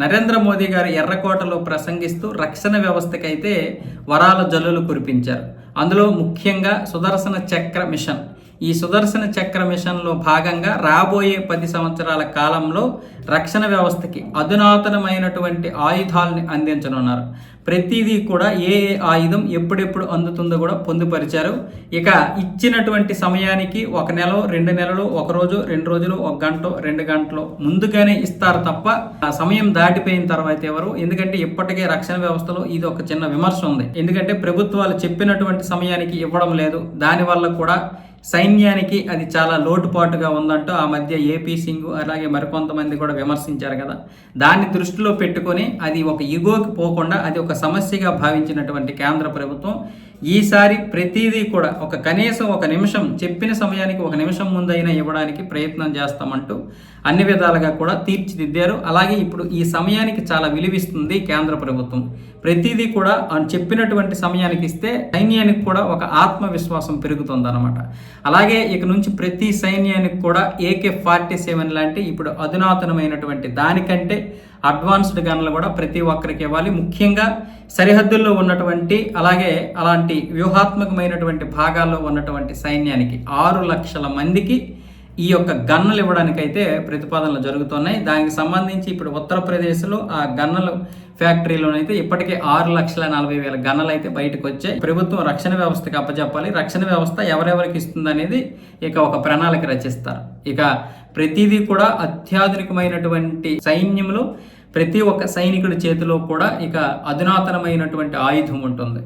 నరేంద్ర మోదీ గారు ఎర్రకోటలో ప్రసంగిస్తూ రక్షణ వ్యవస్థకైతే వరాల జల్లులు కురిపించారు. అందులో ముఖ్యంగా సుదర్శన చక్ర మిషన్. ఈ సుదర్శన చక్ర మిషన్లో భాగంగా రాబోయే పది సంవత్సరాల కాలంలో రక్షణ వ్యవస్థకి అధునాతనమైనటువంటి ఆయుధాలని అందించనున్నారు. ప్రతిదీ కూడా ఏ ఏ ఆయుధం ఎప్పుడెప్పుడు అందుతుందో కూడా పొందుపరిచారు. ఇక ఇచ్చినటువంటి సమయానికి ఒక నెల రెండు నెలలు ఒక రోజు రెండు రోజులు ఒక గంట రెండు గంటలు ముందుగానే ఇస్తారు తప్ప ఆ సమయం దాటిపోయిన తర్వాత ఎవరు? ఎందుకంటే ఇప్పటికే రక్షణ వ్యవస్థలో ఇది ఒక చిన్న విమర్శ ఉంది. ఎందుకంటే ప్రభుత్వాలు చెప్పినటువంటి సమయానికి ఇవ్వడం లేదు. దానివల్ల కూడా సైన్యానికి అది చాలా లోటుపాటుగా ఉందంటూ ఆ మధ్య ఏపీ సింగ్ అలాగే మరికొంతమంది కూడా విమర్శించారు కదా. దాన్ని దృష్టిలో పెట్టుకొని అది ఒక ఇగోకి పోకుండా అది ఒక సమస్యగా భావించినటువంటి కేంద్ర ప్రభుత్వం ఈసారి ప్రతిదీ కూడా ఒక కనీసం ఒక నిమిషం చెప్పిన సమయానికి ఒక నిమిషం ముందైనా ఇవ్వడానికి ప్రయత్నం చేస్తామంటూ అన్ని విధాలుగా కూడా తీర్చిదిద్దారు. అలాగే ఇప్పుడు ఈ సమయానికి చాలా విలువిస్తుంది కేంద్ర ప్రభుత్వం. ప్రతిదీ కూడా చెప్పినటువంటి సమయానికి ఇస్తే సైన్యానికి కూడా ఒక ఆత్మవిశ్వాసం పెరుగుతుంది అనమాట అలాగే ఇక నుంచి ప్రతి సైన్యానికి కూడా ఏకే ఫార్టీ సెవెన్ లాంటి ఇప్పుడు అధునాతనమైనటువంటి దానికంటే అడ్వాన్స్డ్ గన్లు కూడా ప్రతి ఒక్కరికి ఇవ్వాలి. ముఖ్యంగా సరిహద్దుల్లో ఉన్నటువంటి అలాగే అలాంటి వ్యూహాత్మకమైనటువంటి భాగాల్లో ఉన్నటువంటి సైన్యానికి ఆరు లక్షల మందికి ఈ యొక్క గన్నులు ఇవ్వడానికైతే ప్రతిపాదనలు జరుగుతున్నాయి. దానికి సంబంధించి ఇప్పుడు ఉత్తరప్రదేశ్లో ఆ గన్నులు ఫ్యాక్టరీలోనైతే ఇప్పటికే ఆరు లక్షల నలభై వేల గన్నలు అయితే బయటకు వచ్చాయి ప్రభుత్వం రక్షణ వ్యవస్థకి అప్పచెప్పాలి రక్షణ వ్యవస్థ ఎవరెవరికి ఇస్తుంది అనేది ఇక ఒక ప్రణాళిక రచిస్తారు. ఇక ప్రతిదీ కూడా అత్యాధునికమైనటువంటి సైన్యంలో ప్రతి ఒక్క సైనికుడి చేతిలో కూడా ఇక అధునాతనమైనటువంటి ఆయుధం ఉంటుంది.